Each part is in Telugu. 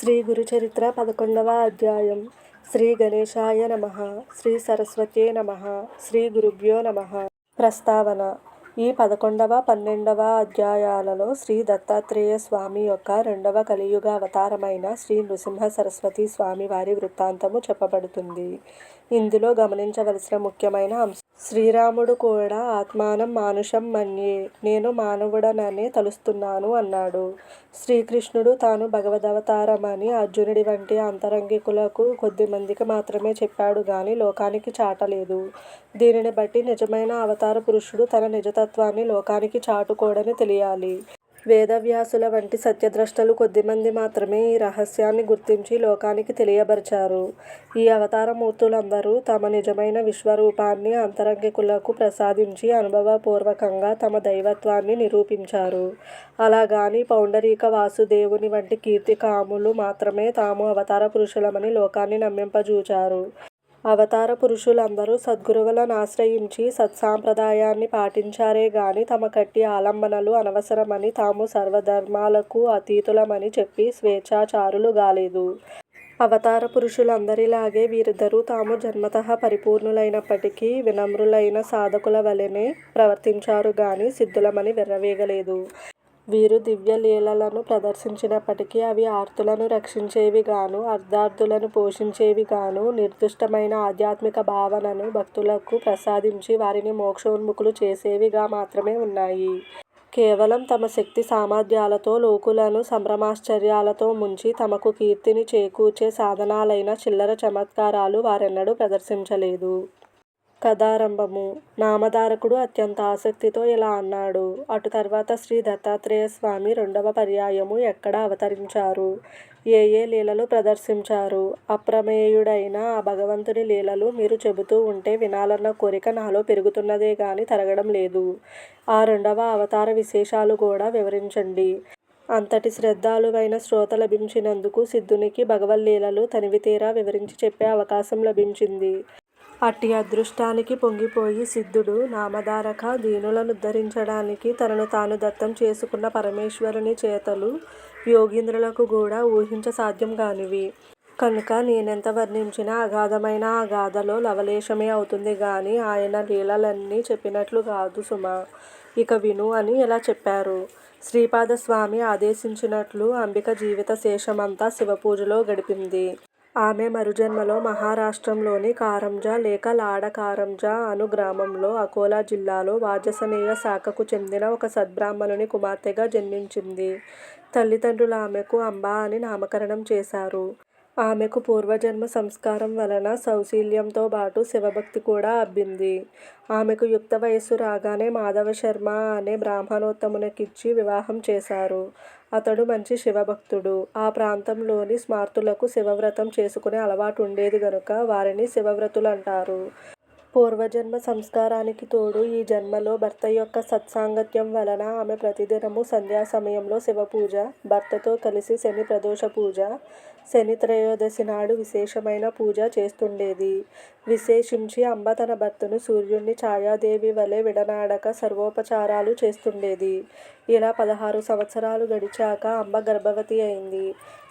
శ్రీ గురుచరిత్ర పదకొండవ అధ్యాయం. శ్రీ గణేశాయ నమ. శ్రీ సరస్వతే నమ. శ్రీ గురుభ్యో నమ. ప్రస్తావన. ఈ పదకొండవ పన్నెండవ అధ్యాయాలలో శ్రీ దత్తాత్రేయ స్వామి యొక్క రెండవ కలియుగ అవతారమైన శ్రీ నృసింహ సరస్వతి స్వామి వారి వృత్తాంతము చెప్పబడుతుంది. ఇందులో గమనించవలసిన ముఖ్యమైన అంశం. శ్రీరాముడు కూడా ఆత్మానం మానుషం మన్యే నేను మానవుడననే తలుస్తున్నాను అన్నాడు. శ్రీకృష్ణుడు తాను భగవదవతారమని అర్జునుడి వంటి అంతరంగికులకు కొద్దిమందికి మాత్రమే చెప్పాడు గాని లోకానికి చాటలేదు. దీనిని బట్టి నిజమైన అవతార పురుషుడు తన నిజతత్వాన్ని లోకానికి చాటుకోడని తెలియాలి. వేదవ్యాసుల వంటి సత్యద్రష్టలు కొద్దిమంది మాత్రమే ఈ రహస్యాన్ని గుర్తించి లోకానికి తెలియబరిచారు. ఈ అవతార మూర్తులందరూ తమ నిజమైన విశ్వరూపాన్ని అంతరంగికులకు ప్రసాదించి అనుభవపూర్వకంగా తమ దైవత్వాన్ని నిరూపించారు. అలాగాని పౌండరీక వాసుదేవుని వంటి కీర్తికాములు మాత్రమే తాము అవతార పురుషులమని లోకాన్ని నమ్మింపజూచారు. అవతార పురుషులందరూ సద్గురువులను ఆశ్రయించి సత్సాంప్రదాయాన్ని పాటించారే గాని తమ కట్టి ఆలంబనలు అనవసరమని తాము సర్వధర్మాలకు అతీతులమని చెప్పి స్వేచ్ఛాచారులు గాలేదు. అవతార పురుషులందరిలాగే వీరిద్దరూ తాము జన్మతః పరిపూర్ణులైనప్పటికీ వినమ్రులైన సాధకుల వలెనే ప్రవర్తించారు గాని సిద్ధులమని వెర్రవేగలేదు. వీరు దివ్యలీలలను ప్రదర్శించినప్పటికీ అవి ఆర్తులను రక్షించేవి గాను అర్ధార్థులను పోషించేవి గాను నిర్దిష్టమైన ఆధ్యాత్మిక భావనను భక్తులకు ప్రసాదించి వారిని మోక్షోన్ముఖులు చేసేవిగా మాత్రమే ఉన్నాయి. కేవలం తమ శక్తి సామర్థ్యాలతో లోకులను సంభ్రమాశ్చర్యాలతో ముంచి తమకు కీర్తిని చేకూర్చే సాధనాలైన చిల్లర చమత్కారాలు వారెన్నడూ ప్రదర్శించలేదు. కథారంభము. నామధారకుడు అత్యంత ఆసక్తితో ఇలా అన్నాడు. అటు తర్వాత శ్రీ దత్తాత్రేయ స్వామి రెండవ పర్యాయము ఎక్కడ అవతరించారు? ఏ ఏ లీలలు ప్రదర్శించారు? అప్రమేయుడైన ఆ భగవంతుని లీలలు మీరు చెబుతూ ఉంటే వినాలన్న కోరిక నాలో పెరుగుతున్నదే కానీ తరగడం లేదు. ఆ రెండవ అవతార విశేషాలు కూడా వివరించండి. అంతటి శ్రద్ధాలువైన శ్రోత లభించినందుకు సిద్ధునికి భగవల్లీలలు తనివితీరా వివరించి చెప్పే అవకాశం లభించింది. అట్టి అదృష్టానికి పొంగిపోయి సిద్ధుడు నామధారక దీనులను ఉద్ధరించడానికి తనను తాను దత్తం చేసుకున్న పరమేశ్వరుని చేతలు యోగీంద్రులకు కూడా ఊహించ సాధ్యం కానివి. కనుక నేనెంత వర్ణించినా అగాధమైన ఆ గాథలో లవలేశమే అవుతుంది కానీ ఆయన లీలలన్నీ చెప్పినట్లు కాదు సుమా. ఇక విను అని ఇలా చెప్పారు? శ్రీపాద స్వామి ఆదేశించినట్లు అంబిక జీవిత శేషమంతా శివపూజలో గడిపింది. ఆమె మరుజన్మలో మహారాష్ట్రంలోని కారంజా లేక లాడ కారంజా అను గ్రామంలో అకోలా జిల్లాలో వాజసనేయ శాఖకు చెందిన ఒక సద్బ్రాహ్మణుని కుమార్తెగా జన్మించింది. తల్లిదండ్రులు ఆమెకు అంబా అని నామకరణం చేశారు. ఆమెకు పూర్వజన్మ సంస్కారం వలన సౌశీల్యంతో బాటు శివభక్తి కూడా అబ్బింది. ఆమెకు యుక్త వయస్సు రాగానే మాధవ శర్మ అనే బ్రాహ్మణోత్తమునికిచ్చి వివాహం చేశారు. అతడు మంచి శివభక్తుడు. ఆ ప్రాంతంలోని స్మార్తులకు శివవ్రతం చేసుకునే అలవాటు ఉండేది గనుక వారిని శివవ్రతులంటారు. పూర్వజన్మ సంస్కారానికి తోడు ఈ జన్మలో భర్త యొక్క సత్సాంగత్యం వలన ఆమె ప్రతిదినము సంధ్యా సమయంలో శివపూజ భర్తతో కలిసి శని ప్రదోష పూజ శని త్రయోదశి నాడు విశేషమైన పూజ చేస్తుండేది. విశేషించి అంబ తన భర్తను సూర్యుణ్ణి ఛాయాదేవి వలె విడనాడక సర్వోపచారాలు చేస్తుండేది. ఇలా పదహారు సంవత్సరాలు గడిచాక అంబ గర్భవతి అయింది.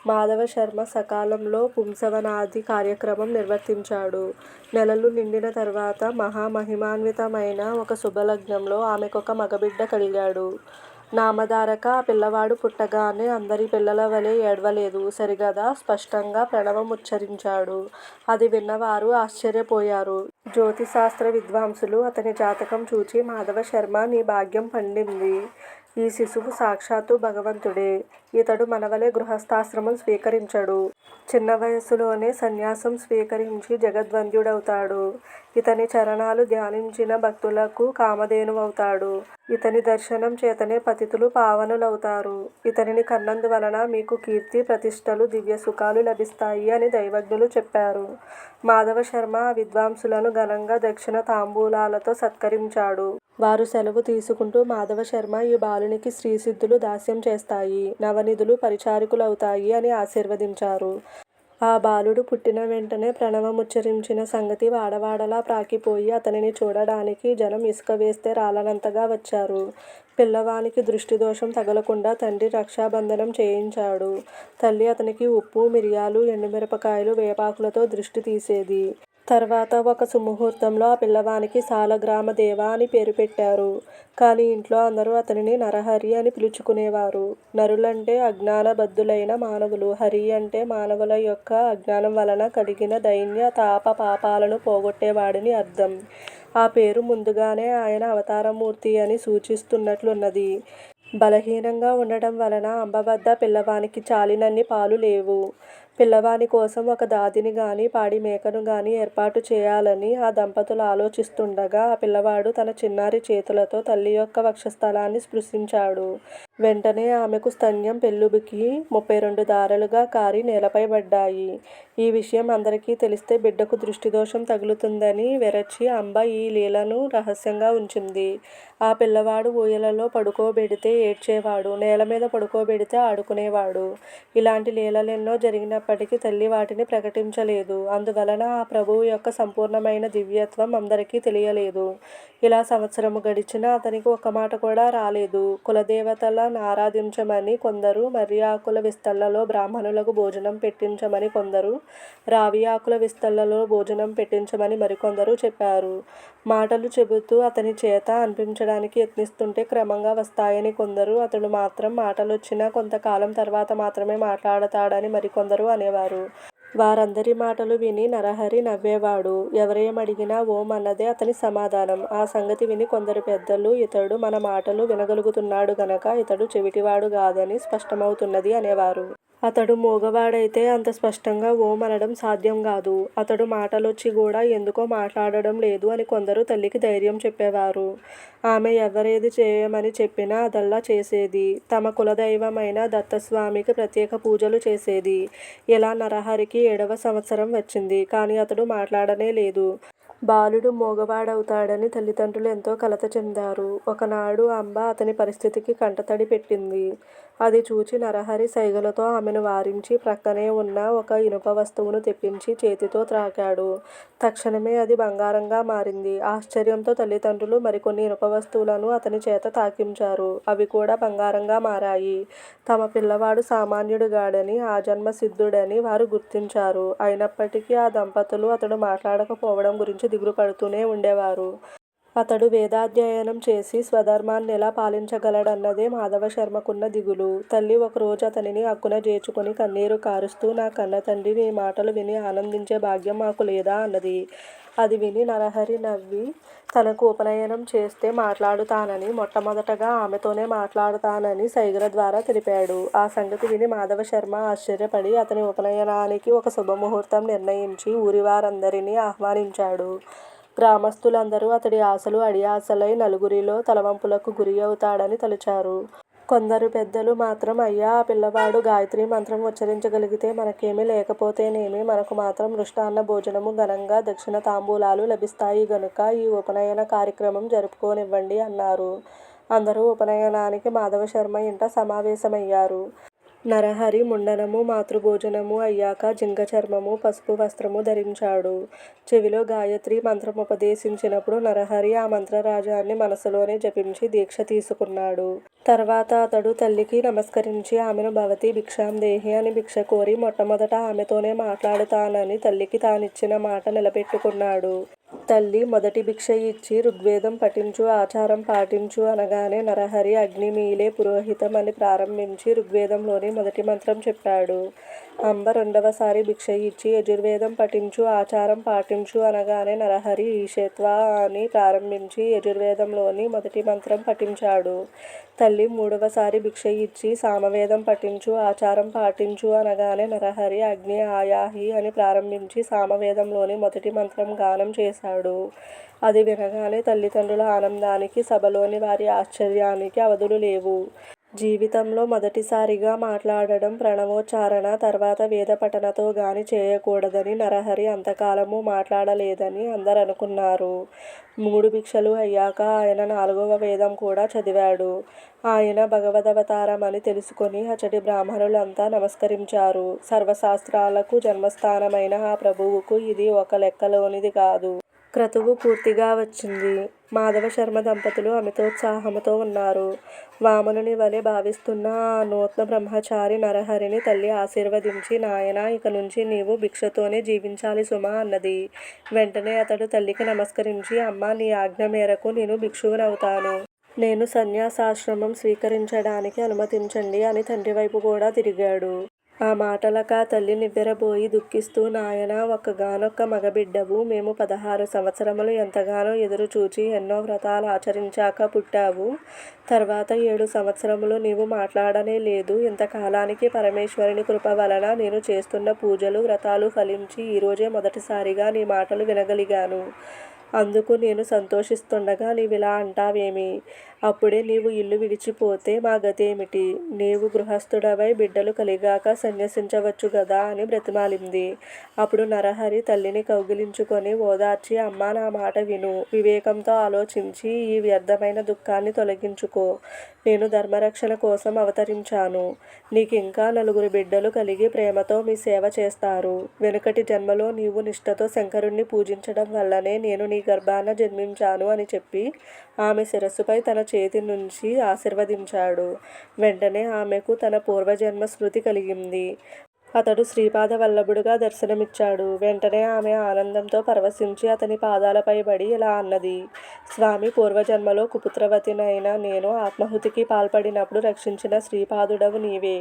మాధవ శర్మ సకాలంలో పుంసవనాది కార్యక్రమం నిర్వర్తించాడు. నెలలు నిండిన తర్వాత మహామహిమాన్వితమైన ఒక శుభలగ్నంలో ఆమెకొక మగబిడ్డ కలిగాడు. నామధారక ఆ పిల్లవాడు పుట్టగానే అందరి పిల్లల వలె ఏడవలేదు. సరిగదా స్పష్టంగా ప్రణవం ఉచ్చరించాడు. అది విన్నవారు ఆశ్చర్యపోయారు. జ్యోతిశాస్త్ర విద్వాంసులు అతని జాతకం చూచి మాధవ శర్మ నీ భాగ్యం పండింది. ఈ శిశువు సాక్షాత్తు భగవంతుడే. ఇతడు మనవలే గృహస్థాశ్రమం స్వీకరించడు. చిన్న వయస్సులోనే సన్యాసం స్వీకరించి జగద్వంద్యుడవుతాడు. ఇతని చరణాలు ధ్యానించిన భక్తులకు కామధేనువవుతాడు. ఇతని దర్శనం చేతనే పతితులు పావనులవుతారు. ఇతనిని కన్నందువలన మీకు కీర్తి ప్రతిష్టలు దివ్య సుఖాలు లభిస్తాయి అని దైవజ్ఞులు చెప్పారు. మాధవ శర్మ విద్వాంసులను ఘనంగా దక్షిణ తాంబూలాలతో సత్కరించాడు. వారు సెలవు తీసుకుంటూ మాధవ శర్మ ఈ బాలునికి శ్రీసిద్ధులు దాస్యం చేస్తాయి నవనిధులు పరిచారికులవుతాయి అని ఆశీర్వదించారు ఆ బాలుడు పుట్టిన వెంటనే ప్రణవముచ్చరించిన సంగతి వాడవాడలా ప్రాకిపోయి అతనిని చూడడానికి జనం ఇసుక వేస్తే రాలనంతగా వచ్చారు. పిల్లవానికి దృష్టిదోషం తగలకుండా తండ్రి రక్షాబంధనం చేయించాడు. తల్లి అతనికి ఉప్పు, మిరియాలు, ఎండుమిరపకాయలు, వేపాకులతో దృష్టి తీసేది. తర్వాత ఒక సుముహూర్తంలో ఆ పిల్లవానికి సాలగ్రామదేవ అని పేరు పెట్టారు. కానీ ఇంట్లో అందరూ అతనిని నరహరి అని పిలుచుకునేవారు. నరులంటే అజ్ఞానబద్ధులైన మానవులు. హరి అంటే మానవుల యొక్క అజ్ఞానం వలన కలిగిన దైన్య తాప పాపాలను పోగొట్టేవాడని అర్థం. ఆ పేరు ముందుగానే ఆయన అవతారమూర్తి అని సూచిస్తున్నట్లున్నది. బలహీనంగా ఉండటం వలన అంబ వద్ద పిల్లవానికి చాలినన్ని పాలు లేవు. పిల్లవాని కోసం ఒక దాదిని గాని, పాడిమేకను గాని ఏర్పాటు చేయాలని ఆ దంపతులు ఆలోచిస్తుండగా ఆ పిల్లవాడు తన చిన్నారి చేతులతో తల్లి యొక్క వక్షస్థలాన్ని స్పృశించాడు. వెంటనే ఆమెకు స్తన్యం పెళ్ళుబికి ముప్పై రెండు దారలుగా కారి నేలపై పడ్డాయి. ఈ విషయం అందరికీ తెలిస్తే బిడ్డకు దృష్టిదోషం తగులుతుందని వెరచి అంబ ఈ లీలను రహస్యంగా ఉంచింది. ఆ పిల్లవాడు ఊయలలో పడుకోబెడితే ఏడ్చేవాడు. నేల మీద పడుకోబెడితే ఆడుకునేవాడు. ఇలాంటి లీలలెన్నో జరిగినప్పటికీ తల్లి వాటిని ప్రకటించలేదు. అందువలన ఆ ప్రభువు యొక్క సంపూర్ణమైన దివ్యత్వం అందరికీ తెలియలేదు. ఇలా సంవత్సరము గడిచినా అతనికి ఒక్కమాట కూడా రాలేదు. కులదేవతల ఆరాధించమని కొందరు, మర్రి ఆకుల విస్తళ్ళలో బ్రాహ్మణులకు భోజనం పెట్టించమని కొందరు, రావి ఆకుల విస్తళ్ళలో భోజనం పెట్టించమని మరికొందరు చెప్పారు. మాటలు చెబుతూ అతని చేత అనిపించడానికి యత్నిస్తుంటే క్రమంగా వస్తాయని కొందరు, అతడు మాత్రం మాటలొచ్చినా కొంతకాలం తర్వాత మాత్రమే మాట్లాడతాడని మరికొందరు అనేవారు. వారందరి మాటలు విని నరహరి నవ్వేవాడు. ఎవరేమడిగినా ఓం అన్నదే అతని సమాధానం. ఆ సంగతి విని కొందరు పెద్దలు ఇతడు మన మాటలు వినగలుగుతున్నాడు గనక ఇతడు చెవిటివాడు కాదని స్పష్టమవుతున్నది అనేవారు. అతడు మూగవాడైతే అంత స్పష్టంగా ఓం అనడం సాధ్యం కాదు అతడు మాటలొచ్చి కూడా ఎందుకో మాట్లాడడం లేదు అని కొందరు తల్లికి ధైర్యం చెప్పేవారు. ఆమె ఎవరేది చేయమని చెప్పినా అదల్లా చేసేది. తమ కులదైవమైన దత్తస్వామికి ప్రత్యేక పూజలు చేసేది. ఇలా నరహరికి ఏడవ సంవత్సరం వచ్చింది. కానీ అతడు మాట్లాడనే లేదు. బాలుడు మూగవాడవుతాడని తల్లిదండ్రులు ఎంతో కలత చెందారు. ఒకనాడు అంబ అతని పరిస్థితికి కంటతడి పెట్టింది. అది చూచి నరహరి సైగలతో ఆమెను వారించి ప్రక్కనే ఉన్న ఒక ఇనుప వస్తువును తెప్పించి చేతితో త్రాకాడు. తక్షణమే అది బంగారంగా మారింది. ఆశ్చర్యంతో తల్లిదండ్రులు మరికొన్ని ఇనుప వస్తువులను అతని చేత తాకించారు. అవి కూడా బంగారంగా మారాయి. తమ పిల్లవాడు సామాన్యుడుగాడని, ఆజన్మ సిద్ధుడని వారు గుర్తించారు. అయినప్పటికీ ఆ దంపతులు అతడు మాట్లాడకపోవడం గురించి దిగులుపడుతూనే ఉండేవారు. అతడు వేదాధ్యయనం చేసి స్వధర్మాన్నెలా పాలించగలడన్నదే మాధవశర్మకున్న దిగులు. తల్లి ఒకరోజు అతనిని అక్కున చేర్చుకుని కన్నీరు కారుస్తూ నా కన్నతండ్రి నీ మాటలు విని ఆనందించే భాగ్యం మాకు లేదా అన్నది. అది విని నరహరి నవ్వి తనకు ఉపనయనం చేస్తే మాట్లాడుతానని, మొట్టమొదటగా ఆమెతోనే మాట్లాడతానని సైగల ద్వారా తెలిపాడు. ఆ సంగతి విని మాధవశర్మ ఆశ్చర్యపడి అతని ఉపనయనానికి ఒక శుభముహూర్తం నిర్ణయించి ఊరివారందరినీ ఆహ్వానించాడు. గ్రామస్తులందరూ అతడి ఆశలు అడియాశలై నలుగురిలో తలవంపులకు గురి అవుతాడని తలిచారు కొందరు పెద్దలు మాత్రం అయ్యా ఆ పిల్లవాడు గాయత్రి మంత్రం ఉచ్చరించగలిగితే మనకేమీ లేకపోతేనేమి మనకు మాత్రం మృష్టాన్న భోజనము ఘనంగా దక్షిణ తాంబూలాలు లభిస్తాయి గనుక ఈ ఉపనయన కార్యక్రమం జరుపుకోనివ్వండి అన్నారు. అందరూ ఉపనయనానికి మాధవశర్మ ఇంట సమావేశమయ్యారు. నరహరి ముండనము, మాతృభోజనము అయ్యాక జింకచర్మము, పసుపు వస్త్రము ధరించాడు. చెవిలో గాయత్రి మంత్రముపదేశించినప్పుడు నరహరి ఆ మంత్రరాజాన్ని మనసులోనే జపించి దీక్ష తీసుకున్నాడు. తర్వాత అతడు తల్లికి నమస్కరించి ఆమెను భవతి భిక్షాం దేహి అని భిక్ష కోరి మొట్టమొదట ఆమెతోనే మాట్లాడుతానని తల్లికి తానిచ్చిన మాట నిలబెట్టుకున్నాడు. తల్లి మొదటి భిక్ష ఇచ్చి ఋగ్వేదం పఠించు, ఆచారం పాటించు అనగానే నరహరి అగ్నిమీలే పురోహితం అని ప్రారంభించి ఋగ్వేదంలోని మొదటి మంత్రం చెప్పాడు. అంబ రెండవసారి భిక్ష ఇచ్చి యజుర్వేదం పఠించు, ఆచారం పాటించు అనగానే నరహరి ఈషేత్వా అని ప్రారంభించి యజుర్వేదంలోని మొదటి మంత్రం పఠించాడు. తల్లి మూడవసారి భిక్ష ఇచ్చి సామవేదం పఠించు, ఆచారం పాటించు అనగానే నరహరి అగ్ని ఆయాహి అని ప్రారంభించి సామవేదంలోని మొదటి మంత్రం గానం చేశాడు. అది వినగానే తల్లిదండ్రుల ఆనందానికి, సభలోని వారి ఆశ్చర్యానికి అవధులు లేవు. జీవితంలో మొదటిసారిగా మాట్లాడడం ప్రణవోచ్చారణ తర్వాత వేదపఠనతో గాని చేయకూడదని నరహరి అంతకాలమూ మాట్లాడలేదని అందరనుకున్నారు. మూడు భిక్షలు అయ్యాక ఆయన నాలుగవ వేదం కూడా చదివాడు. ఆయన భగవదవతారం అని తెలుసుకొని అచటి బ్రాహ్మణులంతా నమస్కరించారు. సర్వశాస్త్రాలకు జన్మస్థానమైన ఆ ప్రభువుకు ఇది ఒక లెక్కలోనిది కాదు. క్రతువు పూర్తిగా వచ్చింది. మాధవశర్మ దంపతులు అమితోత్సాహముతో ఉన్నారు వామనుని వలె భావిస్తున్న ఆ నూతన బ్రహ్మచారి నరహరిని తల్లి ఆశీర్వదించి నాయనా ఇకనుంచి నీవు భిక్షతోనే జీవించాలి సుమా అన్నది. వెంటనే అతడు తల్లికి నమస్కరించి అమ్మ నీ ఆజ్ఞ మేరకు నేను భిక్షువునవుతాను. నేను సన్యాసాశ్రమం స్వీకరించడానికి అనుమతించండి అని తండ్రివైపు కూడా తిరిగాడు. ఆ మాటలకా తల్లి నివ్వెరబోయి దుఃఖిస్తూ నాయనా ఒక్కగానొక్క మగబిడ్డవు. మేము పదహారు సంవత్సరములు ఎంతగానో ఎదురుచూచి ఎన్నో వ్రతాలు ఆచరించాక పుట్టావు. తర్వాత ఏడు సంవత్సరములు నీవు మాట్లాడనే లేదు. ఇంతకాలానికి పరమేశ్వరుని కృప వలన నేను చేస్తున్న పూజలు, వ్రతాలు ఫలించి ఈరోజే మొదటిసారిగా నీ మాటలు వినగలిగాను. అందుకు నేను సంతోషిస్తుండగా నీవిలా అంటావేమి? అప్పుడే నీవు ఇల్లు విడిచిపోతే మా గతేమిటి? నీవు గృహస్థుడవై బిడ్డలు కలిగాక సన్యసించవచ్చు గదా అని బ్రతిమాలింది. అప్పుడు నరహరి తల్లిని కౌగిలించుకొని ఓదార్చి అమ్మా నా మాట విను. వివేకంతో ఆలోచించి ఈ వ్యర్థమైన దుఃఖాన్ని తొలగించుకో. నేను ధర్మరక్షణ కోసం అవతరించాను. నీకు ఇంకా నలుగురు బిడ్డలు కలిగి ప్రేమతో మీ సేవ చేస్తారు. వెనుకటి జన్మలో నీవు నిష్ఠతో శంకరుణ్ణి పూజించడం వల్లనే నేను నీ గర్భాన జన్మించాను అని చెప్పి ఆమె శిరస్సుపై తన చేతి నుంచి ఆశీర్వదించాడు. వెంటనే ఆమెకు తన పూర్వజన్మ స్మృతి కలిగింది. అతడు శ్రీపాదవల్లభుడుగా దర్శనమిచ్చాడు. వెంటనే ఆమె ఆనందంతో పరవశించి అతని పాదాలపై బడి ఇలా అన్నది స్వామీ పూర్వజన్మలో కుపుత్రవతినైన నేను ఆత్మాహుతికి పాల్పడినప్పుడు రక్షించిన శ్రీపాదుడవు నీవే.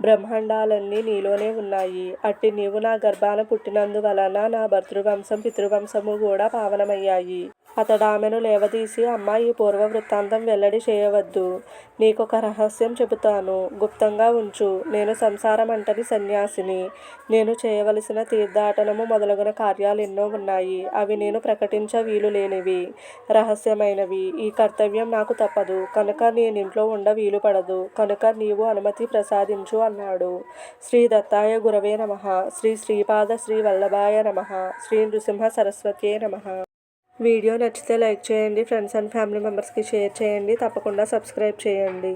బ్రహ్మాండాలన్నీ నీలోనే వున్నాయి. అట్టి నీవు నా గర్భాన పుట్టినందువలన నా భర్తృవంశం, పితృవంశము కూడా పావనమయ్యాయి. అతడామెను లేవదీసి అమ్మా ఈ పూర్వ వృత్తాంతం వెల్లడి చేయవద్దు. నీకొక రహస్యం చెబుతాను. గుప్తంగా వుంచు. నేను సంసారమంటని సన్యాసిని. నేను చేయవలసిన తీర్థాటనము మొదలగున కార్యాలు ఎన్నో ఉన్నాయి అవి నేను ప్రకటించ వీలులేనివి. రహస్యమైనవి. ఈ కర్తవ్యం నాకు తప్పదు. కనుక నేనింట్లో వీలు పడదు కనుక నీవు అనుమతి ప్రసాదించు అన్నాడు. శ్రీ దత్తాయ గురవే నమః శ్రీ శ్రీపాద శ్రీ వల్లభాయ నమః శ్రీ నృసింహ సరస్వతే నమః వీడియో నచ్చితే లైక్ చేయండి. ఫ్రెండ్స్ అండ్ ఫ్యామిలీ మెంబర్స్కి షేర్ చేయండి. తప్పకుండా సబ్స్క్రైబ్ చేయండి.